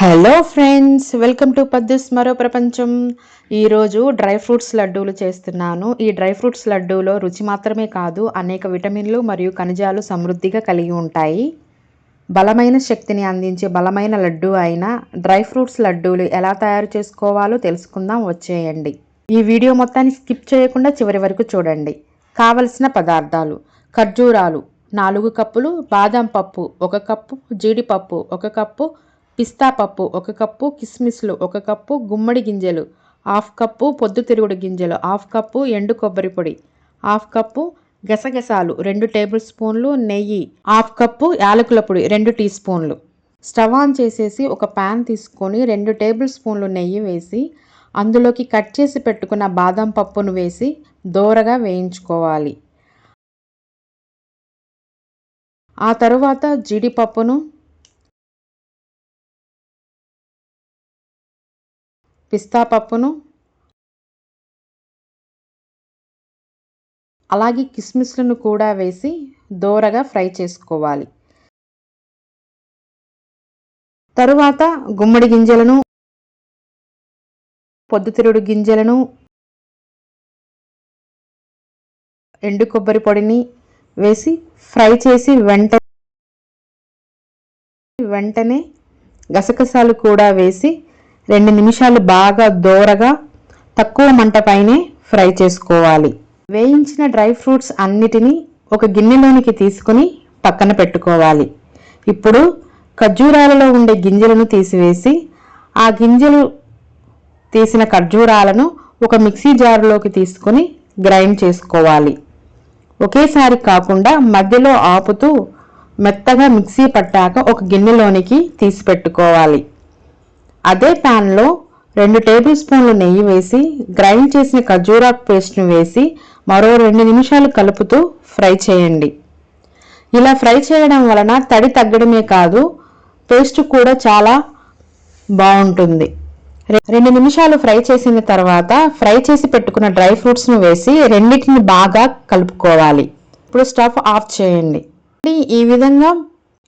Hello friends welcome to Paddus మరో ప్రపంచం ఈరోజు డ్రై ఫ్రూట్స్ లడ్డూలు చేస్తున్నాను. ఈ డ్రై ఫ్రూట్స్ లడ్డూలో రుచి మాత్రమే కాదు అనేక విటమిన్లు మరియు ఖనిజాలు సమృద్ధిగా కలిగి ఉంటాయి. బలమైన శక్తిని అందించే బలమైన లడ్డూ అయిన డ్రై ఫ్రూట్స్ లడ్డూలు ఎలా తయారు చేసుకోవాలో తెలుసుకుందాం. వచ్చేయండి. ఈ వీడియో మొత్తాన్ని స్కిప్ చేయకుండా చివరి వరకు చూడండి. కావలసిన పదార్థాలు ఖర్జూరాలు నాలుగు కప్పులు బాదం పప్పు ఒక కప్పు జీడిపప్పు ఒక కప్పు పిస్తా పప్పు ఒక కప్పు కిస్మిస్లు ఒక కప్పు గుమ్మడి గింజలు హాఫ్ కప్పు పొద్దుతిరుగుడు గింజలు హాఫ్ కప్పు ఎండు కొబ్బరి పొడి హాఫ్ కప్పు గసగసాలు రెండు టేబుల్ స్పూన్లు నెయ్యి హాఫ్ కప్పు యాలకుల పొడి రెండు టీ స్పూన్లు. స్టవ్ ఆన్ చేసేసి ఒక ప్యాన్ తీసుకొని రెండు టేబుల్ స్పూన్లు నెయ్యి వేసి అందులోకి కట్ చేసి పెట్టుకున్న బాదం పప్పును వేసి దోరగా వేయించుకోవాలి. ఆ తరువాత జీడిపప్పును పిస్తా పప్పును అలాగే కిస్మిస్లను కూడా వేసి దోరగా ఫ్రై చేసుకోవాలి. తరువాత గుమ్మడి గింజలను పొద్దుతిరుడు గింజలను ఎండు కొబ్బరి పొడిని వేసి ఫ్రై చేసి వెంట వెంటనే గసగసాలు కూడా వేసి రెండు నిమిషాలు బాగా దోరగా తక్కువ మంటపైనే ఫ్రై చేసుకోవాలి. వేయించిన డ్రై ఫ్రూట్స్ అన్నిటినీ ఒక గిన్నెలోనికి తీసుకుని పక్కన పెట్టుకోవాలి. ఇప్పుడు ఖర్జూరాలలో ఉండే గింజలను తీసివేసి ఆ గింజలు తీసిన ఖర్జూరాలను ఒక మిక్సీ జారులోకి తీసుకొని గ్రైండ్ చేసుకోవాలి. ఒకేసారి కాకుండా మధ్యలో ఆపుతూ మెత్తగా మిక్సీ పట్టాక ఒక గిన్నెలోనికి తీసి పెట్టుకోవాలి అదే ప్యాన్లో రెండు టేబుల్ స్పూన్లు నెయ్యి వేసి గ్రైండ్ చేసిన ఖర్జూరాక్ పేస్ట్ను వేసి మరో రెండు నిమిషాలు కలుపుతూ ఫ్రై చేయండి. ఇలా ఫ్రై చేయడం వలన తడి తగ్గడమే కాదు పేస్ట్ కూడా చాలా బాగుంటుంది. రెండు నిమిషాలు ఫ్రై చేసిన తర్వాత ఫ్రై చేసి పెట్టుకున్న డ్రై ఫ్రూట్స్ను వేసి రెండింటిని బాగా కలుపుకోవాలి. ఇప్పుడు స్టవ్ ఆఫ్ చేయండి. ఈ విధంగా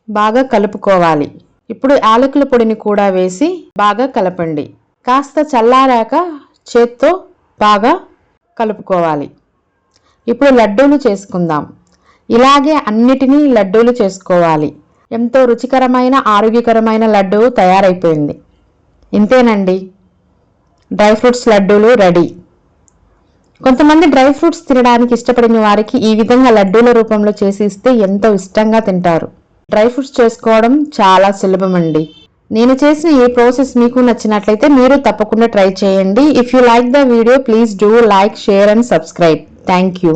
బాగా కలుపుకోవాలి. ఇప్పుడు యాలకుల పొడిని కూడా వేసి బాగా కలపండి. కాస్త చల్లారాక చేత్తో బాగా కలుపుకోవాలి. ఇప్పుడు లడ్డూలు చేసుకుందాం. ఇలాగే అన్నిటినీ లడ్డూలు చేసుకోవాలి. ఎంతో రుచికరమైన ఆరోగ్యకరమైన లడ్డూ తయారైపోయింది. ఇంతేనండి. డ్రై ఫ్రూట్స్ లడ్డూలు రెడీ. కొంతమంది డ్రై ఫ్రూట్స్ తినడానికి ఇష్టపడిన వారికి ఈ విధంగా లడ్డూల రూపంలో చేసి ఇస్తే ఎంతో ఇష్టంగా తింటారు. డ్రై ఫ్రూట్స్ చేసుకోవడం చాలా సులభం అండి నేను చేసిన ఈ ప్రాసెస్ మీకు నచ్చినట్లయితే మీరు తప్పకుండా ట్రై చేయండి. If you like the video please do like share and subscribe thank you